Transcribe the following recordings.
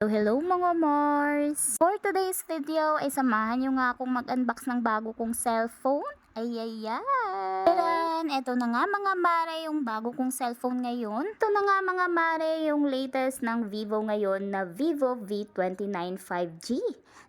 So, hello mga Mars! For today's video ay samahan nyo nga akong mag-unbox ng bago kong cellphone. Ay, ay, ay! Taran! Ito na nga mga mare yung bago kong cellphone ngayon. Ito na nga mga mare yung latest ng Vivo ngayon na Vivo V29 5G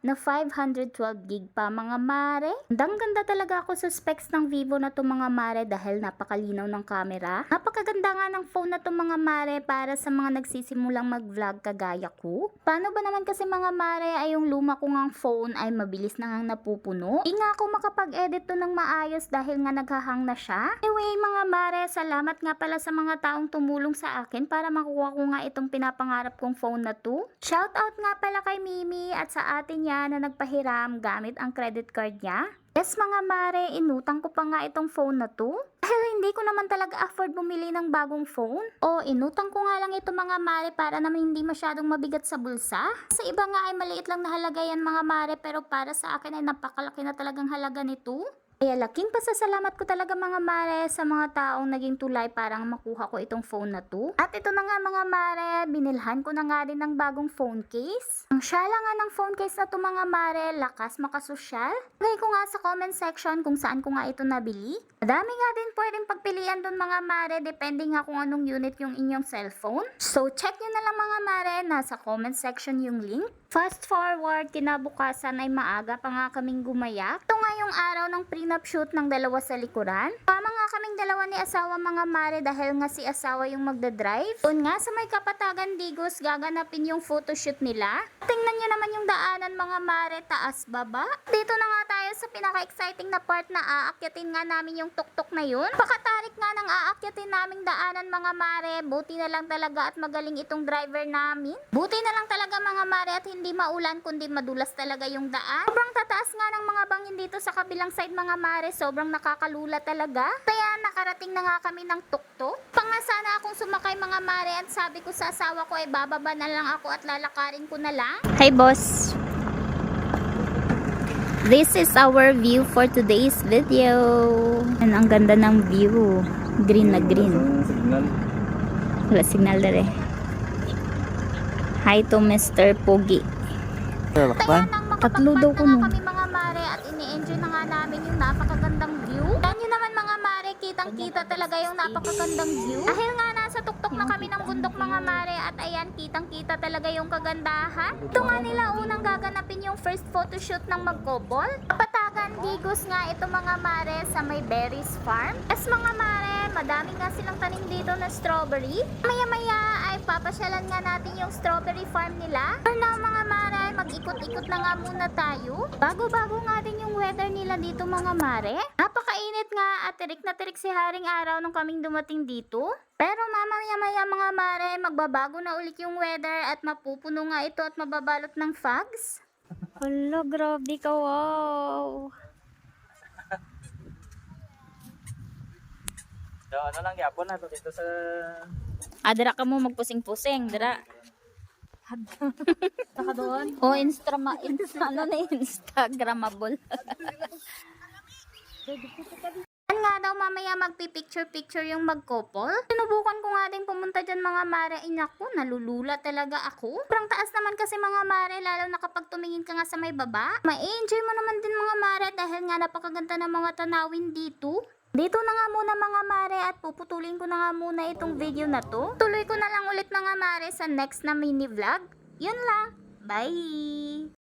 na 512 gig pa mga mare. Gandang ganda talaga ako sa specs ng Vivo na to mga mare dahil napakalinaw ng camera. Napakaganda nga ng phone na to mga mare para sa mga nagsisimulang mag-vlog kagaya ko. Paano ba naman kasi mga mare ay yung luma ko ngang phone ay mabilis na ngang napupuno? Di nga ako makapag-edit to ng maayos dahil nga naghahang na siya. Anyway mga mare, salamat nga pala sa mga taong tumulong sa akin para makuha ko nga itong pinapangarap kong phone na to. Shoutout nga pala kay Mimi at sa atin niya na nagpahiram gamit ang credit card niya. Yes mga mare, inutang ko pa nga itong phone na to. Dahil hindi ko naman talaga afford bumili ng bagong phone. O inutang ko nga lang ito mga mare para naman hindi masyadong mabigat sa bulsa. Sa iba nga ay maliit lang na halaga yan mga mare pero para sa akin ay napakalaki na talagang halaga nito. Kaya laking pasasalamat ko talaga mga mare sa mga taong naging tulay para makuha ko itong phone na to. At ito na nga mga mare, binilhan ko na nga din ng bagong phone case. Ang syala nga ng phone case na to mga mare, lakas makasosyal. Lagay ko nga sa comment section kung saan ko nga ito nabili. Madami nga din pwedeng pagpilian doon mga mare, depende nga kung anong unit yung inyong cellphone. So check nyo na lang mga mare, nasa comment section yung link. Fast forward, kinabukasan ay maaga pa nga kaming gumayak. Ito nga yung araw ng prenup shoot ng dalawa sa likuran. Tama nga kaming dalawa ni asawa mga mare dahil nga si asawa yung magdadrive. Doon nga sa may kapatagan digos, gaganapin yung photoshoot nila. Tingnan nyo naman yung daanan mga mare, taas baba. Dito na nga tayo sa pinaka-exciting na part na aakyatin nga namin yung tuktok na yun. Pakatarik nga ng aakyatin naming daanan mga mare, buti na lang talaga at magaling itong driver namin. Buti na lang talaga mga mare at hindi maulan kundi madulas talaga yung daan. Sobrang tataas nga ng mga bangin dito sa kabilang side mga mare, sobrang nakakalula talaga. Kaya nakarating na nga kami ng tuktok. Panga sana akong sumakay mga mare at sabi ko sa asawa ko ay bababa na lang ako at lalakarin ko na lang. Hi boss! This is our view for today's video. And ang ganda ng view. Green na green. Signal. Wala signal dere. Hi to Mr. Pogi. Lakban. Tatlo daw ko kami mga mare at ini-enjoy na nga namin yung napakagandang view. Yan yun naman mga mare, kitang-kita talaga yung napakagandang view. Dahil nga nasa tuktok na kami ng bundok mga mare at ayan, kitang-kita talaga yung kagandahan. Ito nga nila unang yung first photoshoot ng magkobol. Patagan Digos nga ito mga mare sa may berries farm. Yes mga mare, madami nga silang tanim dito na strawberry. Maya-maya ay papasyalan nga natin yung strawberry farm nila. For now mga mare, mag-ikot-ikot na nga muna tayo. Bago-bago nga din yung weather nila dito mga mare. Napakainit nga at tirik na tirik si Haring Araw nung kaming dumating dito. Pero mamaya-maya mga mare, magbabago na ulit yung weather at mapupuno nga ito at mababalot ng fogs. Hala, grabe ka, wow. So, ano lang yapon na to dito sa Ah, dira ka mo magpusing-pusing, dira. Saka doon. O, Instagram, insta, ano na Instagramable. Nga daw mamaya magpipicture-picture yung magkopol. Sinubukan ko nga din pumunta dyan mga mare. Inaku, nalulula talaga ako. Sobrang taas naman kasi mga mare, lalo na kapag tumingin ka nga sa may baba. Ma-enjoy mo naman din mga mare dahil nga napakaganda ng mga tanawin dito. Dito na nga muna mga mare at puputulin ko na nga muna itong video na to. Tuloy ko na lang ulit mga mare sa next na mini vlog. Yun lang. Bye!